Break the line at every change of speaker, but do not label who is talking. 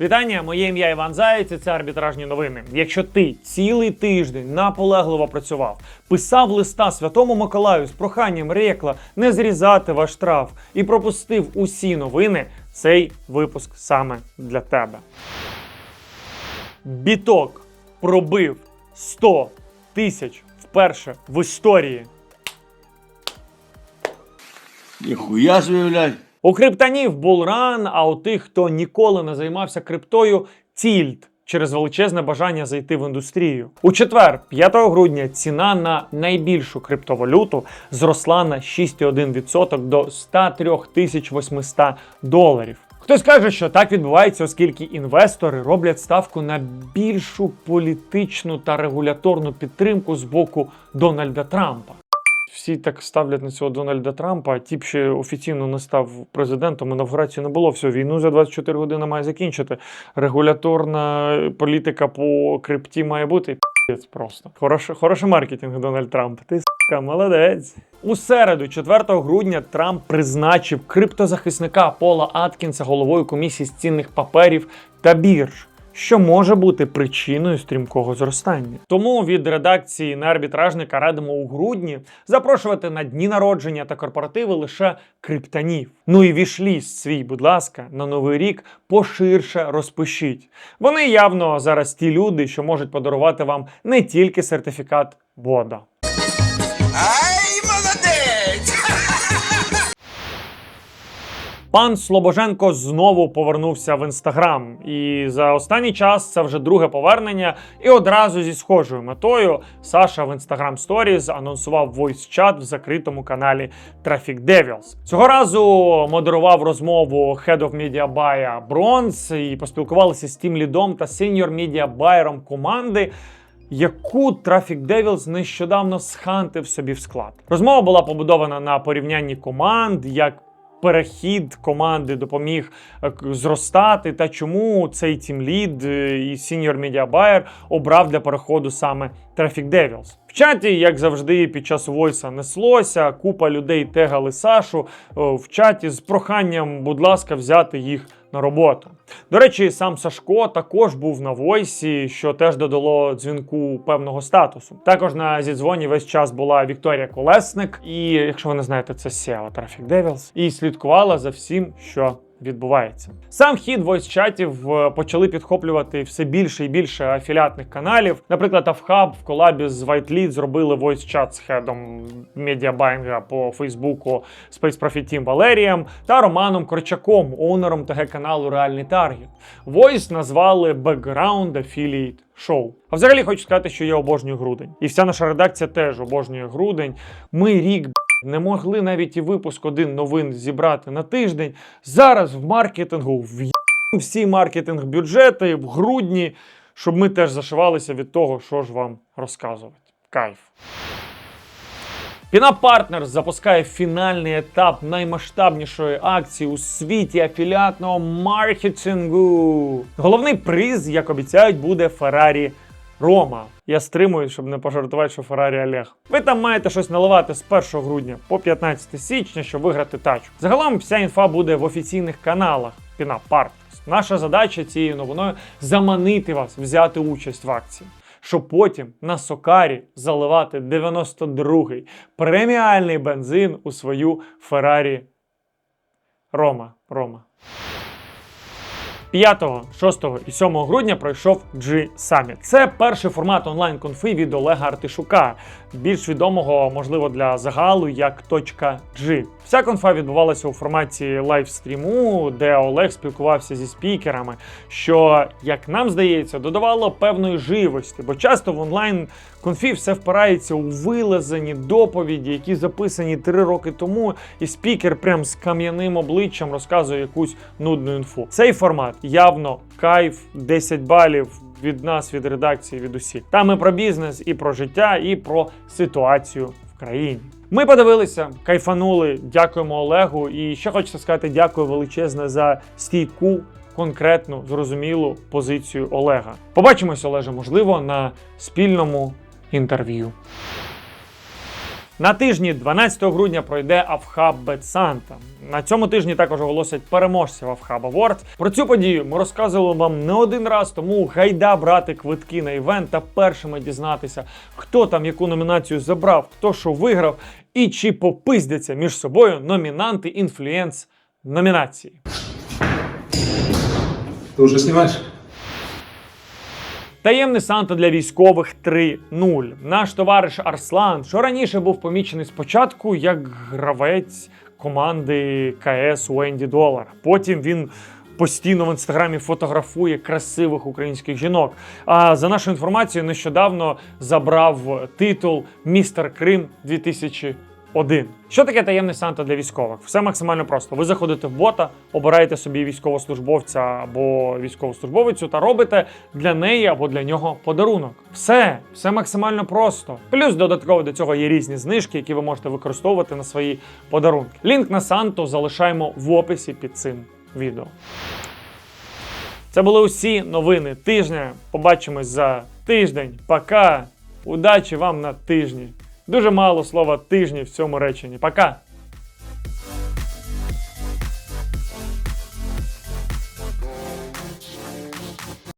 Вітання, моє ім'я Іван Заєць, це арбітражні новини. Якщо ти цілий тиждень наполегливо працював, писав листа Святому Миколаю з проханням рекла не зрізати ваш штраф і пропустив усі новини, цей випуск саме для тебе. Біток пробив 100 тисяч вперше в історії.
Ніхуя блядь.
У криптонів булран, а у тих, хто ніколи не займався криптою, тільт через величезне бажання зайти в індустрію. У четвер, 5 грудня, ціна на найбільшу криптовалюту зросла на 6,1% до 103 тисяч 800 доларів. Хтось каже, що так відбувається, оскільки інвестори роблять ставку на більшу політичну та регуляторну підтримку з боку Дональда Трампа. Всі так ставлять на цього Дональда Трампа. Тіп ще офіційно не став президентом. Інавгурації не було. Все, війну за 24 години має закінчити. Регуляторна політика по крипті має бути. П'єць просто. Хороший, хороший маркетинг, Дональд Трамп. Ти с**ка, молодець. У середу, 4 грудня, Трамп призначив криптозахисника Пола Аткінса головою комісії з цінних паперів та бірж що може бути причиною стрімкого зростання. Тому від редакції на арбітражника радимо у грудні запрошувати на дні народження та корпоративи лише криптонів. Ну і вішліст свій, будь ласка, на новий рік поширше розпишіть. Вони явно зараз ті люди, що можуть подарувати вам не тільки сертифікат бода. Пан Слобоженко знову повернувся в інстаграм, і за останній час це вже друге повернення. І одразу зі схожою метою Саша в інстаграм Stories анонсував voice чат в закритому каналі Traffic Devils. Цього разу модерував розмову Head of Media Buy Bronze і поспілкувалися з тім лідом та senior media Buyer команди. Яку Traffic Devils нещодавно схантив собі в склад. Розмова була побудована на порівнянні команд, як перехід команди допоміг е, зростати, та чому цей тімлід е, і media buyer обрав для переходу саме Traffic Devils. В чаті, як завжди, під час войса неслося, купа людей тегали Сашу в чаті з проханням, будь ласка, взяти їх на роботу. До речі, сам Сашко також був на войсі, що теж додало дзвінку певного статусу. Також на зідзвоні весь час була Вікторія Колесник, і якщо ви не знаєте, це SEO Traffic Devils, і слідкувала за всім, що. Відбувається сам хід войс-чатів е, почали підхоплювати все більше і більше афіліатних каналів. Наприклад, Авхаб в колабі з WhiteLead зробили войс-чат з хедом медіабайнга по Фейсбуку Space Profit Team Валерієм та Романом Корчаком, оунером ТГ каналу Реальний Таргет. Voice назвали Background Affiliate Show. А взагалі хочу сказати, що я обожнюю грудень. І вся наша редакція теж обожнює грудень. Ми рік не могли навіть і випуск один новин зібрати на тиждень. Зараз в маркетингу в всі маркетинг бюджети в грудні, щоб ми теж зашивалися від того, що ж вам розказувати. Кайф. Піна Партнерс запускає фінальний етап наймасштабнішої акції у світі афіліатного маркетингу. Головний приз, як обіцяють, буде Ferrari Рома. Я стримую, щоб не пожартувати, що Феррарі Олег. Ви там маєте щось наливати з 1 грудня по 15 січня, щоб виграти тачку. Загалом вся інфа буде в офіційних каналах Піна Партнерс. Наша задача цією новиною заманити вас взяти участь в акції. Щоб потім на Сокарі заливати 92-й преміальний бензин у свою Феррарі Рома. Рома. 5, 6 і 7 грудня пройшов G Summit. Це перший формат онлайн-конфи від Олега Артишука, більш відомого, можливо, для загалу як точка G. Вся конфа відбувалася у форматі лайвстріму, де Олег спілкувався зі спікерами, що, як нам здається, додавало певної живості, бо часто в онлайн конфі все впирається у вилазені доповіді, які записані три роки тому, і спікер прям з кам'яним обличчям розказує якусь нудну інфу. Цей формат явно кайф 10 балів. Від нас, від редакції, від усіх. Там і про бізнес, і про життя, і про ситуацію в країні. Ми подивилися, кайфанули. Дякуємо Олегу. І ще хочеться сказати дякую величезне за стійку, конкретну, зрозумілу позицію Олега. Побачимось, Олеже, можливо, на спільному інтерв'ю. На тижні 12 грудня пройде Авхаб Бетсанта. На цьому тижні також оголосять переможців Авхаб Award. Про цю подію ми розказували вам не один раз, тому гайда брати квитки на івент та першими дізнатися, хто там яку номінацію забрав, хто що виграв, і чи попиздяться між собою номінанти інфлюенс номінації.
Ты уже снимаешь?
Таємний Санта для військових 3.0. Наш товариш Арслан, що раніше був помічений спочатку як гравець команди КС у Енді Долар. Потім він постійно в інстаграмі фотографує красивих українських жінок. А за нашою інформацією, нещодавно забрав титул Містер Крим 2001. Що таке таємний Санта для військових? Все максимально просто. Ви заходите в бота, обираєте собі військовослужбовця або військовослужбовицю та робите для неї або для нього подарунок. Все, все максимально просто. Плюс додатково до цього є різні знижки, які ви можете використовувати на свої подарунки. Лінк на Санту залишаємо в описі під цим відео. Це були усі новини тижня. Побачимось за тиждень. Пока. Удачі вам на тижні. Дуже мало слова тижні в цьому реченні. Пока.